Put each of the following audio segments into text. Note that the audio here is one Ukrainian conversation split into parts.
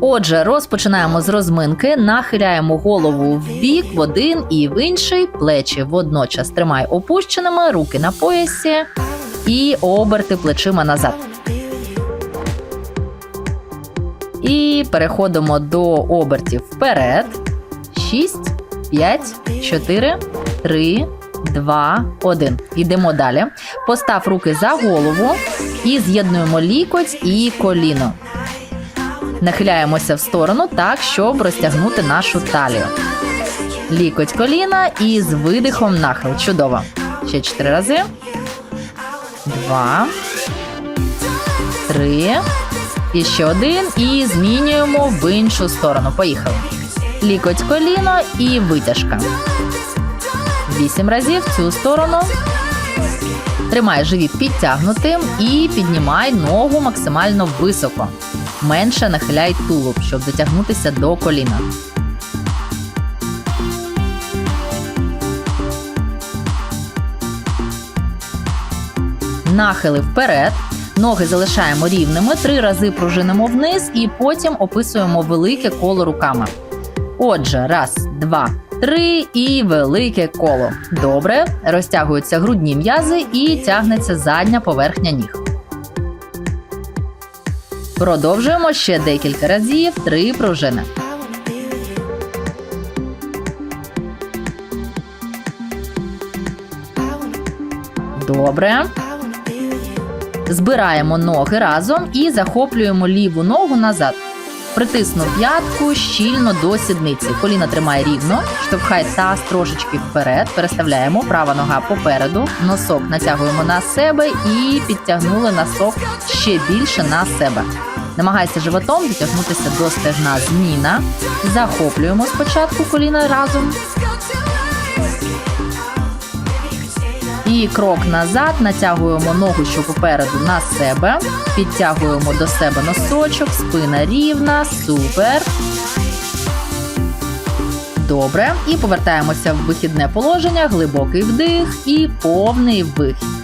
Отже, розпочинаємо з розминки, нахиляємо голову в бік, в один і в інший, плечі водночас тримай опущеними, руки на поясі і оберти плечима назад. І переходимо до обертів вперед. 6, 5, 4, 3, 2, 1. Йдемо далі. Постав руки за голову і з'єднуємо лікоть і коліно. Нахиляємося в сторону так, щоб розтягнути нашу талію. Лікоть коліна і з видихом нахил. Чудово. Ще чотири рази. Два. Три. І ще один. І змінюємо в іншу сторону. Поїхали. Лікоть коліно і витяжка. Вісім разів в цю сторону. Тримай живіт підтягнутим і піднімай ногу максимально високо. Менше нахиляй тулуб, щоб дотягнутися до коліна. Нахили вперед. Ноги залишаємо рівними, три рази пружинимо вниз і потім описуємо велике коло руками. Отже, раз, два, три і велике коло. Добре, розтягуються грудні м'язи і тягнеться задня поверхня ніг. Продовжуємо ще декілька разів. Три пружини. Добре. Збираємо ноги разом і захоплюємо ліву ногу назад. Притисну п'ятку щільно до сідниці. Коліна тримай рівно, штовхай таз трошечки вперед. Переставляємо права нога попереду. Носок натягуємо на себе і підтягнули носок ще більше на себе. Намагайся животом дотягнутися до стегна зміна. Захоплюємо спочатку коліна разом. І крок назад, натягуємо ногу, що попереду на себе, підтягуємо до себе носочок, спина рівна, супер. Добре. І повертаємося в вихідне положення, глибокий вдих і повний вихід.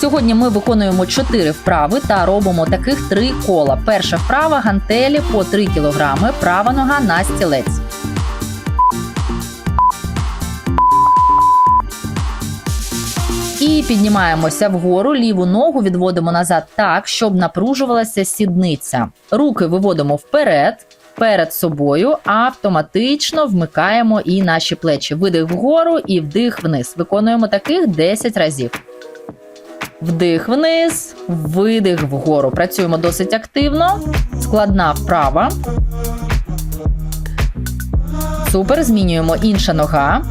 Сьогодні ми виконуємо 4 вправи та робимо таких 3 кола. Перша вправа гантелі по 3 кг, права нога на стілець. І піднімаємося вгору, ліву ногу відводимо назад так, щоб напружувалася сідниця. Руки виводимо вперед, перед собою, автоматично вмикаємо і наші плечі. Видих вгору і вдих вниз. Виконуємо таких 10 разів. Вдих вниз, видих вгору. Працюємо досить активно. Складна вправа. Супер. Змінюємо інша нога.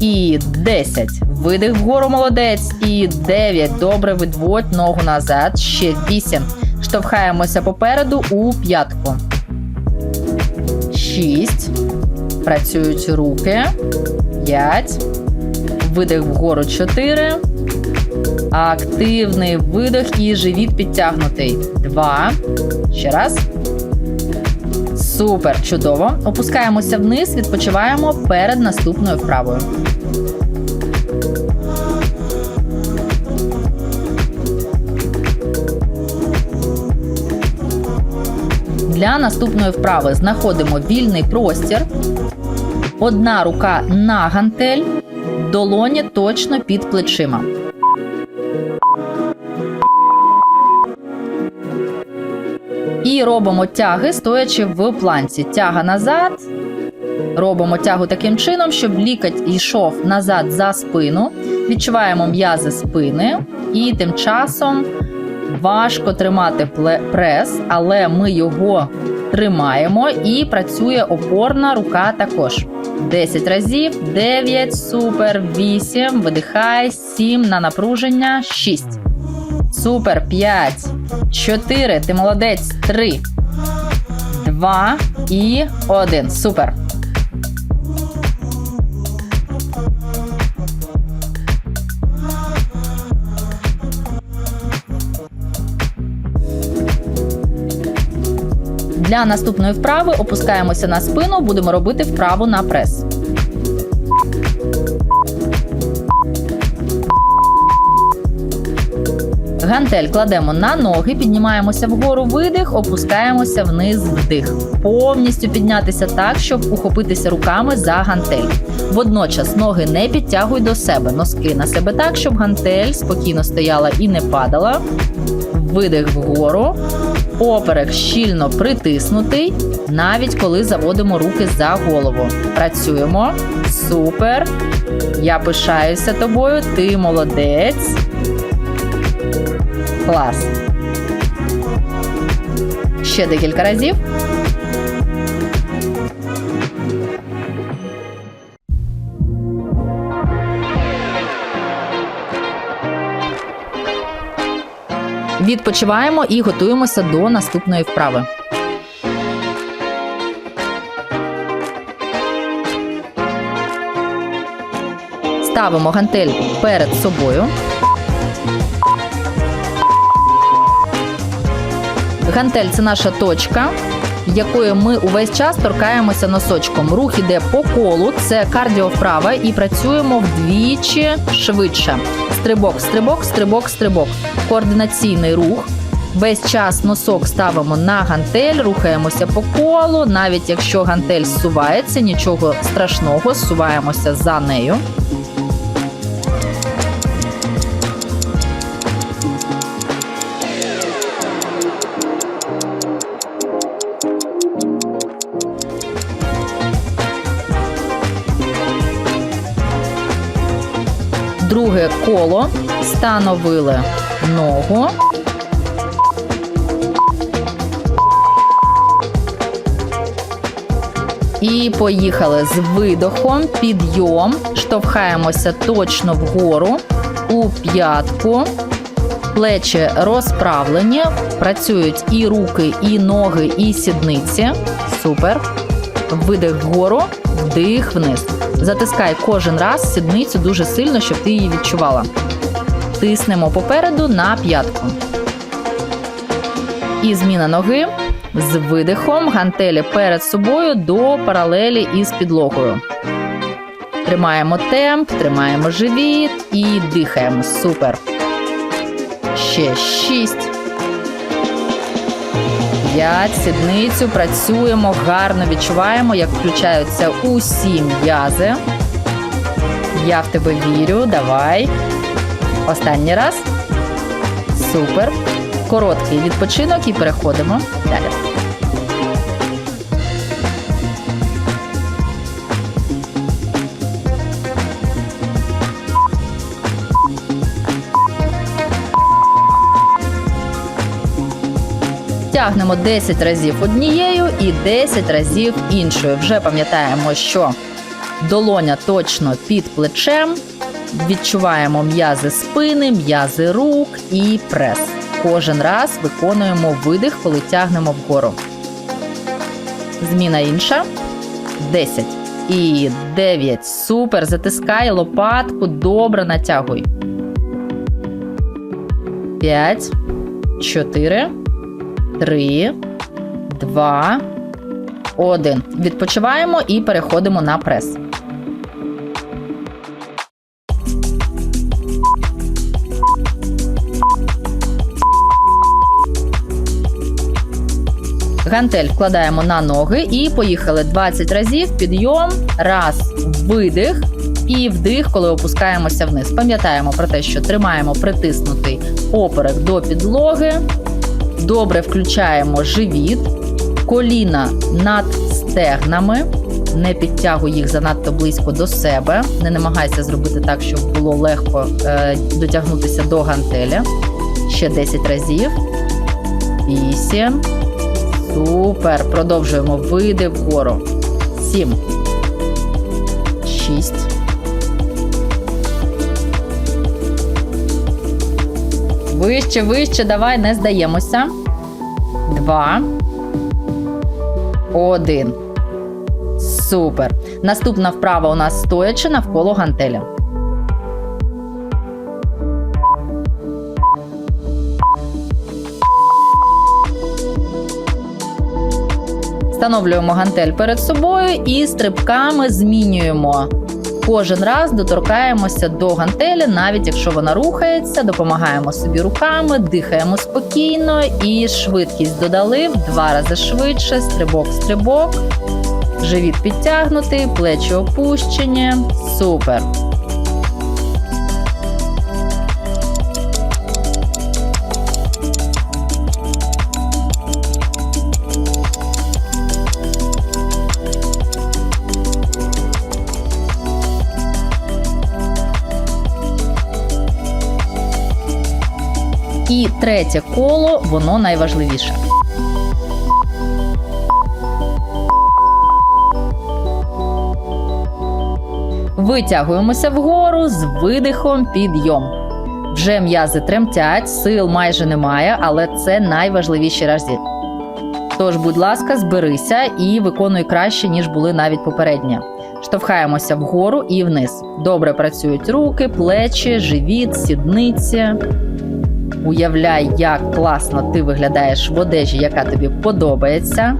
І 10. Видих вгору, молодець. І 9. Добре, відводь ногу назад. Ще 8. Штовхаємося попереду у п'ятку. 6. Працюють руки. 5. Видих вгору 4. Активний видих і живіт підтягнутий. Два. Ще раз. Супер. Чудово. Опускаємося вниз, відпочиваємо перед наступною вправою. Для наступної вправи знаходимо вільний простір. Одна рука на гантель, долоні точно під плечима. І робимо тяги, стоячи в планці. Тяга назад. Робимо тягу таким чином, щоб лікоть йшов назад за спину. Відчуваємо м'язи спини, і тим часом важко тримати прес, але ми його тримаємо і працює опорна рука також. 10 разів, 9, супер, 8, видихай, 7 на напруження, 6. Супер, 5, 4, ти молодець, 3, 2 і 1. Супер. Для наступної вправи опускаємося на спину, будемо робити вправу на прес. Гантель кладемо на ноги, піднімаємося вгору видих, опускаємося вниз вдих. Повністю піднятися так, щоб ухопитися руками за гантель. Водночас ноги не підтягуй до себе, носки на себе так, щоб гантель спокійно стояла і не падала. Видих вгору. Поперек щільно притиснутий, навіть коли заводимо руки за голову. Працюємо. Супер. Я пишаюся тобою. Ти молодець. Клас. Ще декілька разів. Відпочиваємо і готуємося до наступної вправи. Ставимо гантель перед собою. Гантель це наша точка, якою ми увесь час торкаємося носочком. Рух іде по колу, це кардіовправа, і працюємо вдвічі швидше. Стрибок, стрибок, стрибок, стрибок. Координаційний рух. Весь час носок ставимо на гантель, рухаємося по колу. Навіть якщо гантель зсувається, нічого страшного, зсуваємося за нею. Друге коло становили ногу. І поїхали з видохом, підйом, штовхаємося точно вгору, у п'ятку, плечі розправлені, працюють і руки, і ноги, і сідниці. Супер. Видих вгору, вдих вниз. Затискай кожен раз сідницю дуже сильно, щоб ти її відчувала. Тиснемо попереду на п'ятку. І зміна ноги з видихом гантелі перед собою до паралелі із підлогою. Тримаємо темп, тримаємо живіт і дихаємо. Супер. Ще шість. П'ять. Сідницю працюємо гарно, відчуваємо, як включаються усі м'язи. Я в тебе вірю. Давай. Останній раз. Супер. Короткий відпочинок і переходимо далі. Тягнемо 10 разів однією і 10 разів іншою. Вже пам'ятаємо, що долоня точно під плечем. Відчуваємо м'язи спини, м'язи рук і прес. Кожен раз виконуємо видих, коли тягнемо вгору. Зміна інша. 10. І 9. Супер. Затискай лопатку. Добре натягуй. 5. 4. 3. 2. 1. Відпочиваємо і переходимо на прес. Гантель вкладаємо на ноги і поїхали 20 разів. Підйом, раз, видих і вдих, коли опускаємося вниз. Пам'ятаємо про те, що тримаємо притиснутий поперек до підлоги. Добре включаємо живіт, коліна над стегнами. Не підтягуй їх занадто близько до себе. Не намагайся зробити так, щоб було легко е, дотягнутися до гантеля. Ще 10 разів. 8. Супер. Продовжуємо види вгору. Сім. Шість. Вище, вище. Давай, не здаємося. Два. Один. Супер. Наступна вправа у нас стоячи навколо гантеля. Встановлюємо гантель перед собою і стрибками змінюємо Кожен раз доторкаємося до гантелі, навіть якщо вона рухається, допомагаємо собі руками, дихаємо спокійно і швидкість додали в два рази швидше. Стрибок, стрибок, живіт підтягнутий, плечі опущені. Супер. Третє коло, воно найважливіше. Витягуємося вгору з видихом підйом. Вже м'язи тремтять, сил майже немає, але це найважливіші разі. Тож, будь ласка, зберися і виконуй краще, ніж були навіть попередні. Штовхаємося вгору і вниз. Добре працюють руки, плечі, живіт, сідниці. Уявляй, як класно ти виглядаєш в одежі, яка тобі подобається,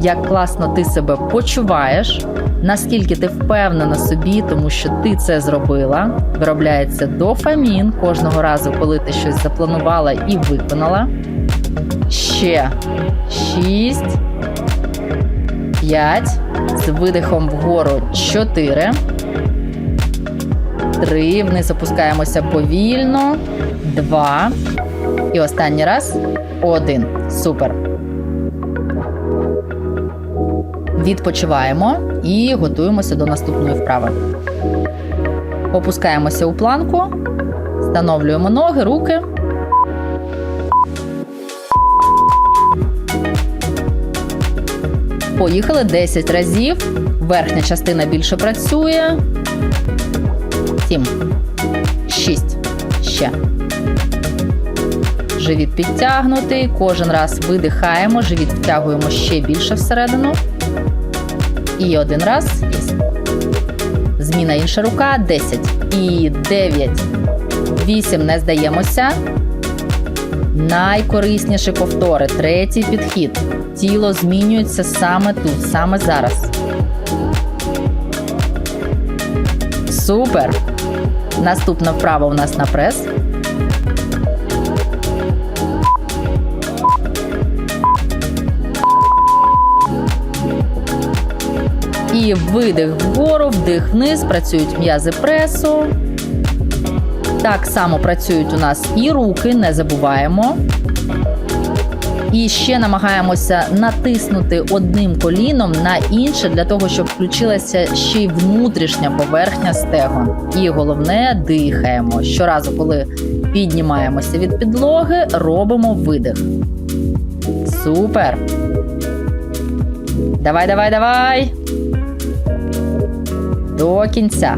як класно ти себе почуваєш, наскільки ти впевнена собі, тому що ти це зробила. Виробляється дофамін кожного разу, коли ти щось запланувала і виконала. Ще шість, п'ять. З видихом вгору чотири. Три. Вниз опускаємося повільно. Два. І останній раз. Один. Супер. Відпочиваємо і готуємося до наступної вправи. Опускаємося у планку, встановлюємо ноги, руки. Поїхали 10 разів. Верхня частина більше працює. 7. 6. Ще. Живіт підтягнутий. Кожен раз видихаємо, живіт втягуємо ще більше всередину. І один раз. Зміна інша рука. 10. І 9. 8. Не здаємося. Найкорисніші повтори. Третій підхід. Тіло змінюється саме тут, саме зараз. Супер! Наступна вправа у нас на прес. І видих вгору, вдих вниз, працюють м'язи пресу. Так само працюють у нас і руки, не забуваємо. І ще намагаємося натиснути одним коліном на інше для того, щоб включилася ще й внутрішня поверхня стегон. І головне дихаємо. Щоразу, коли піднімаємося від підлоги, робимо видих. Супер. Давай, давай, давай. До кінця.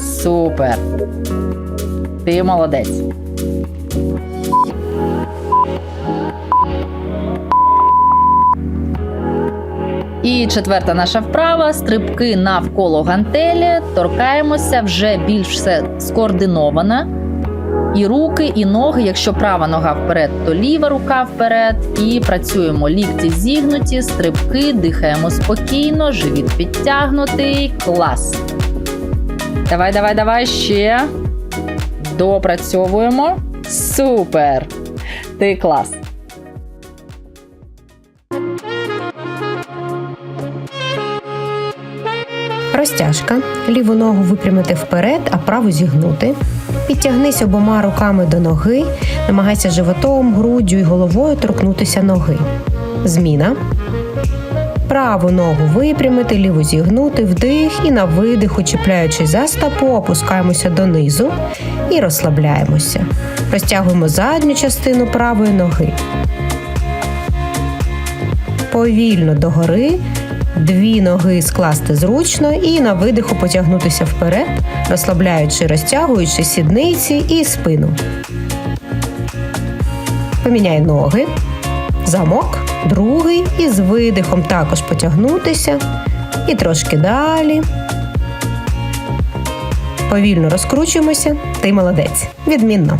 Супер. Ти молодець. І четверта наша вправа стрибки навколо гантелі. Торкаємося вже більш все скоординовано. І руки, і ноги. Якщо права нога вперед, то ліва рука вперед. І працюємо лікті зігнуті, стрибки, дихаємо спокійно, живіт підтягнутий. Клас. Давай, давай, давай ще. Допрацьовуємо. Супер! Ти клас. Розтяжка. Ліву ногу випрямити вперед, а праву зігнути. Підтягнись обома руками до ноги, намагайся животом, груддю і головою торкнутися ноги. Зміна. Праву ногу випрямити, ліву зігнути, вдих і на видиху, чіпляючись за стопу, опускаємося донизу і розслабляємося. Розтягуємо задню частину правої ноги. Повільно догори, дві ноги скласти зручно і на видиху потягнутися вперед, розслабляючи, розтягуючи сідниці і спину. Поміняй ноги, замок, другий і з видихом також потягнутися. І трошки далі. Повільно розкручуємося. Ти молодець. Відмінно.